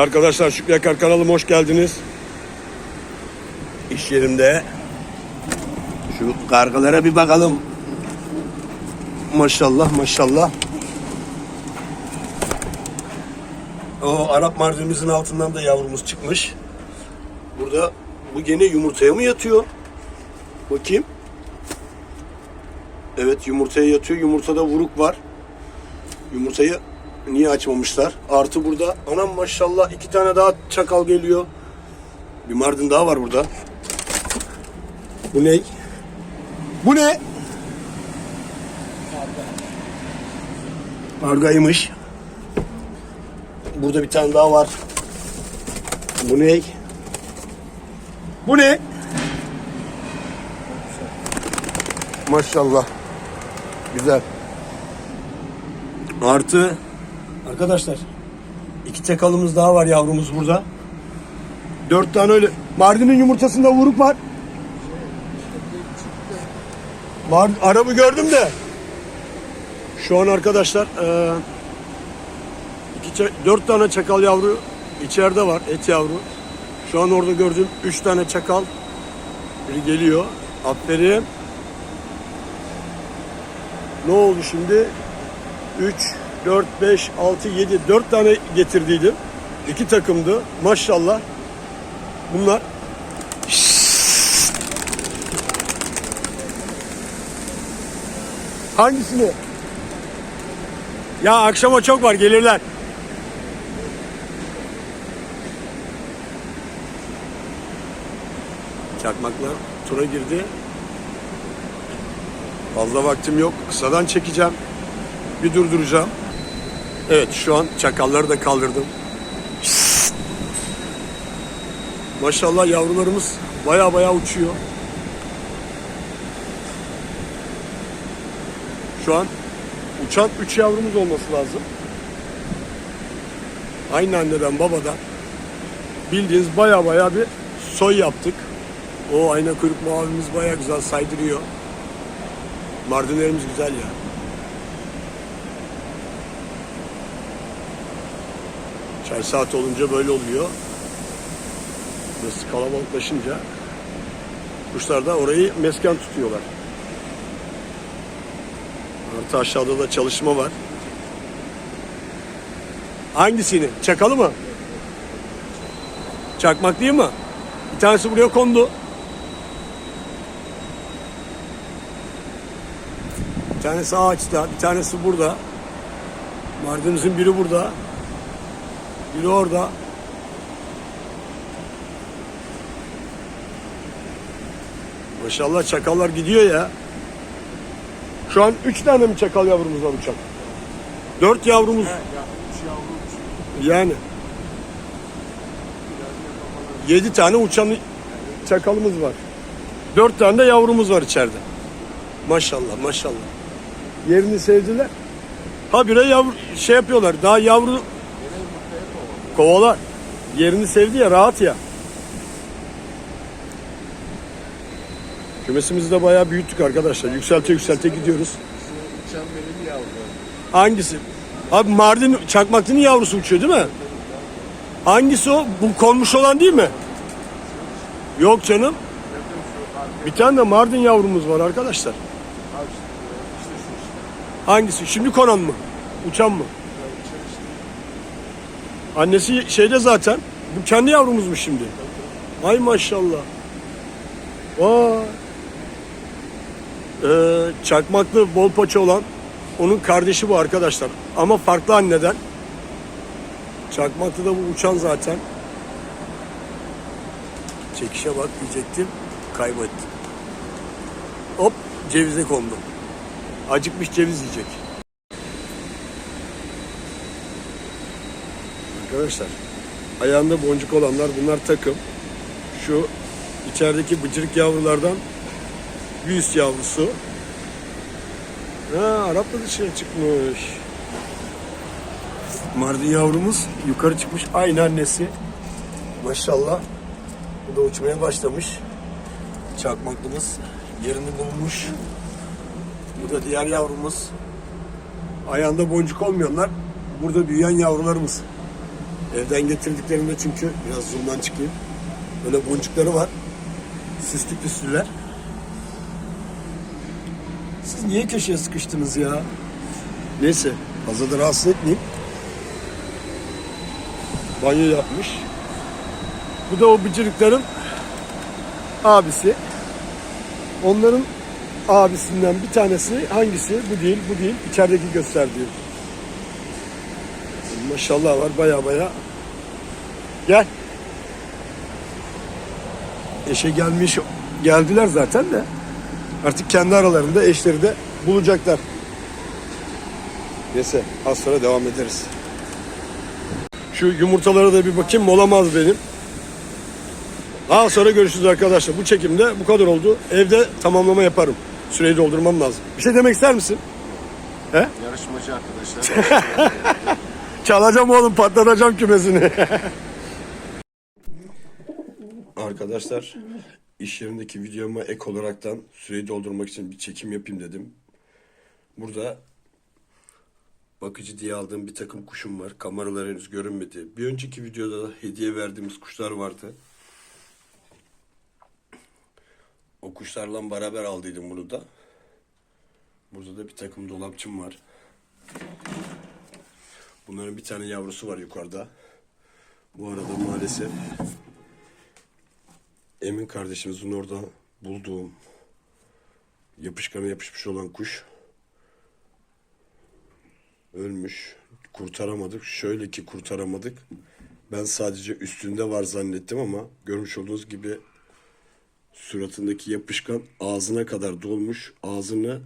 Arkadaşlar Şükrü Yakar kanalıma hoş geldiniz. İş yerimde şu kargalara bir bakalım. Maşallah maşallah. O Arap mardinimizin altından da yavrumuz çıkmış. Burada bu gene yumurtaya mı yatıyor? Bakayım. Evet yumurtaya yatıyor. Yumurtada vuruk var. Yumurtayı niye açmamışlar? Artı burada anam maşallah iki tane daha çakal geliyor. Bir mardin daha var burada. Bu ne? Bu ne? Kargaymış. Burada bir tane daha var. Bu ne? Bu ne? Maşallah. Güzel. Artı arkadaşlar iki çakalımız daha var yavrumuz burada. Dört tane öyle. Mardin'in yumurtasında vuruk var. Mard arabı gördüm de. Şu an arkadaşlar eee, iki, dört tane çakal yavru içeride var. Et yavru. Şu an orada gördüğüm üç tane çakal. Biri geliyor. Aferin. Ne oldu şimdi? 3, 4, 5, 6, 7, 4 tane getirdiydim. İki takımdı. Maşallah. Bunlar Hangisini? Ya akşama çok var gelirler. Çakmaklar tura girdi. Fazla vaktim yok. Kısadan çekeceğim. Bir durduracağım. Evet şu an çakalları da kaldırdım. Maşallah yavrularımız baya baya uçuyor. Şu an uçan 3 yavrumuz olması lazım. Aynı anneden babadan. Bildiğiniz baya baya bir soy yaptık. O ayna kuyruk mavimiz baya güzel saydırıyor. Mardinlerimiz güzel ya. Çay saat olunca böyle oluyor. Burası kalabalıklaşınca kuşlar da orayı mesken tutuyorlar. Artı aşağıda da çalışma var. Hangisini? Çakalı mı? Çakmak değil mi? Bir tanesi buraya kondu. Bir tanesi ağaçta, bir tanesi burada. Mardinimizin biri burada. Biri orada. Maşallah çakallar gidiyor ya. Şu an üç tane mi çakal yavrumuz var uçak? Dört yavrumuz. Yani. Yedi tane uçan çakalımız var. Dört tane de yavrumuz var içeride. Maşallah maşallah. Yerini sevdiler. Habire yavru şey yapıyorlar. Daha yavru kovalar. Yerini sevdi ya rahat ya. Kümesimizi de bayağı büyüttük arkadaşlar. Yükselte yükselte gidiyoruz. Hangisi? Abi Mardin çakmaklının yavrusu uçuyor değil mi? Hangisi o? Bu konmuş olan değil mi? Yok canım. Bir tane de Mardin yavrumuz var arkadaşlar. Hangisi? Şimdi konan mı? Uçan mı? Annesi şeyde zaten. Bu kendi yavrumuzmuş şimdi. Ay maşallah. Vay. Ee, çakmaklı bol paça olan onun kardeşi bu arkadaşlar. Ama farklı anneden. Çakmaklı da bu uçan zaten. Çekişe bak diyecektim. Kaybettim. Hop cevize kondu. Acıkmış ceviz yiyecek. Arkadaşlar ayağında boncuk olanlar bunlar takım. Şu içerideki bıcırık yavrulardan bir üst yavrusu. Ha, Arap da dışarı çıkmış. Mardin yavrumuz yukarı çıkmış. Aynı annesi. Maşallah. Bu da uçmaya başlamış. Çakmaklımız yerini bulmuş. Bu da diğer yavrumuz. Ayağında boncuk olmayanlar burada büyüyen yavrularımız. Evden getirdiklerimde çünkü biraz zoom'dan çıkayım. Böyle boncukları var. Süslü püslüler. Siz niye köşeye sıkıştınız ya? Neyse fazla da rahatsız etmeyeyim. Banyo yapmış. Bu da o bıcırıkların abisi. Onların abisinden bir tanesi hangisi? Bu değil, bu değil. İçerideki gösterdiği. Maşallah var baya baya. Gel. Eşe gelmiş, geldiler zaten de. Artık kendi aralarında eşleri de bulacaklar. Neyse az sonra devam ederiz. Şu yumurtalara da bir bakayım molamaz benim. Daha sonra görüşürüz arkadaşlar. Bu çekimde bu kadar oldu. Evde tamamlama yaparım. Süreyi doldurmam lazım. Bir şey demek ister misin? Yarışmacı arkadaşlar. Çalacağım oğlum patlatacağım kümesini. Arkadaşlar iş yerindeki videoma ek olaraktan süreyi doldurmak için bir çekim yapayım dedim. Burada bakıcı diye aldığım bir takım kuşum var. Kameralar henüz görünmedi. Bir önceki videoda da hediye verdiğimiz kuşlar vardı. O kuşlarla beraber aldıydım bunu da. Burada da bir takım dolapçım var. Bunların bir tane yavrusu var yukarıda. Bu arada maalesef Emin kardeşimizin orada bulduğum yapışkana yapışmış olan kuş ölmüş. Kurtaramadık. Şöyle ki kurtaramadık. Ben sadece üstünde var zannettim ama görmüş olduğunuz gibi suratındaki yapışkan ağzına kadar dolmuş. Ağzını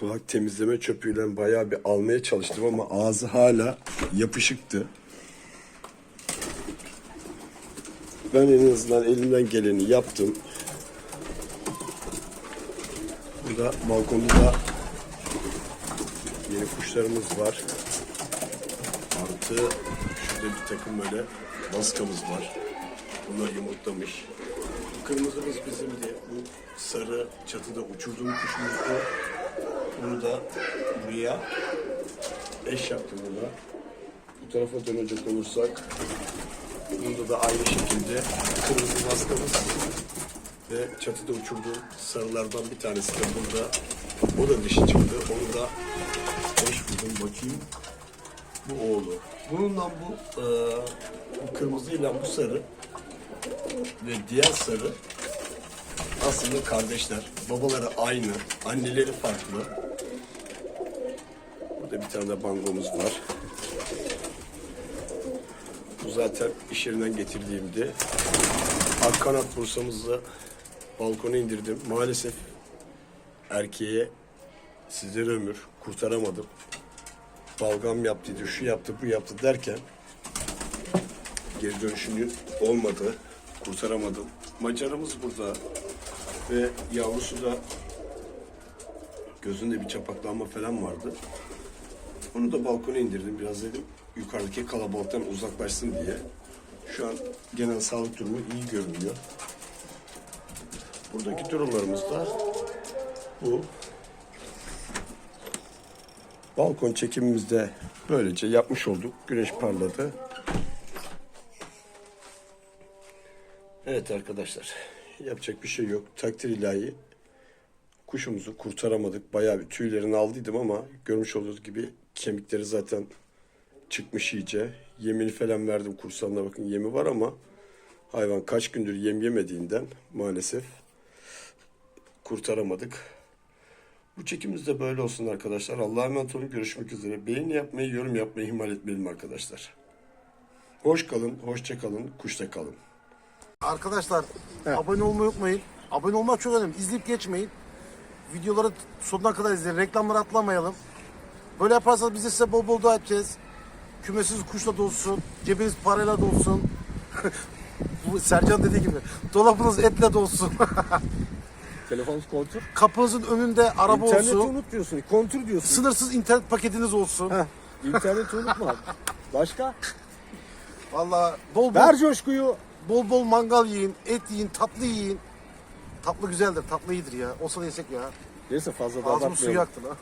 kulak temizleme çöpüyle bayağı bir almaya çalıştım ama ağzı hala yapışıktı. Ben en azından elimden geleni yaptım. Burada balkonda da yeni kuşlarımız var. Artı şurada bir takım böyle baskamız var. Bunlar yumurtlamış. Bu kırmızımız bizim de bu sarı çatıda uçurduğum kuşumuzdu. Bunu da buraya eş yaptım buna. Bu tarafa dönecek olursak Bunda da aynı şekilde kırmızı maskamız ve çatıda uçurduğum sarılardan bir tanesi de burada. O da dişi çıktı. Onu da eş buldum bakayım. Bu oğlu. Bununla bu, e, bu kırmızıyla bu sarı ve diğer sarı aslında kardeşler. Babaları aynı, anneleri farklı. Bir tane de bangomuz var. Bu zaten iş yerinden getirdiğimdi. Ak kanat bursamızla balkona indirdim. Maalesef erkeğe sizlere ömür kurtaramadım. Balgam yaptıydı, şu yaptı, bu yaptı derken geri dönüşünü olmadı. Kurtaramadım. Macarımız burada ve yavrusu da gözünde bir çapaklanma falan vardı. Onu da balkona indirdim. Biraz dedim yukarıdaki kalabalıktan uzaklaşsın diye. Şu an genel sağlık durumu iyi görünüyor. Buradaki durumlarımız da bu. Balkon çekimimizde böylece yapmış olduk. Güneş parladı. Evet arkadaşlar. Yapacak bir şey yok. Takdir ilahi kuşumuzu kurtaramadık. Bayağı bir tüylerini aldıydım ama görmüş olduğunuz gibi kemikleri zaten çıkmış iyice. Yemini falan verdim kursağımda bakın yemi var ama hayvan kaç gündür yem yemediğinden maalesef kurtaramadık. Bu çekimimiz de böyle olsun arkadaşlar. Allah'a emanet olun. Görüşmek üzere. Beğeni yapmayı, yorum yapmayı ihmal etmeyelim arkadaşlar. Hoş kalın, hoşça kalın, kuşta kalın. Arkadaşlar abone olmayı unutmayın. Abone olmak çok önemli. İzleyip geçmeyin. Videoları sonuna kadar izleyin. Reklamları atlamayalım. Böyle yaparsanız biz de size bol bol dua edeceğiz. Kümesiz kuşla dolsun. Cebiniz parayla dolsun. Bu Sercan dediği gibi. Dolabınız etle dolsun. Telefonunuz kontur. Kapınızın önünde araba İnterneti olsun. unut diyorsun. Kontur diyorsun. Sınırsız internet paketiniz olsun. İnterneti unutma. Başka? Vallahi bol bol, Ver coşkuyu. bol bol mangal yiyin, et yiyin, tatlı yiyin. Tatlı güzeldir, tatlı iyidir ya. Olsa da yesek ya. Neyse fazla da abartmayalım. suyu aktı lan.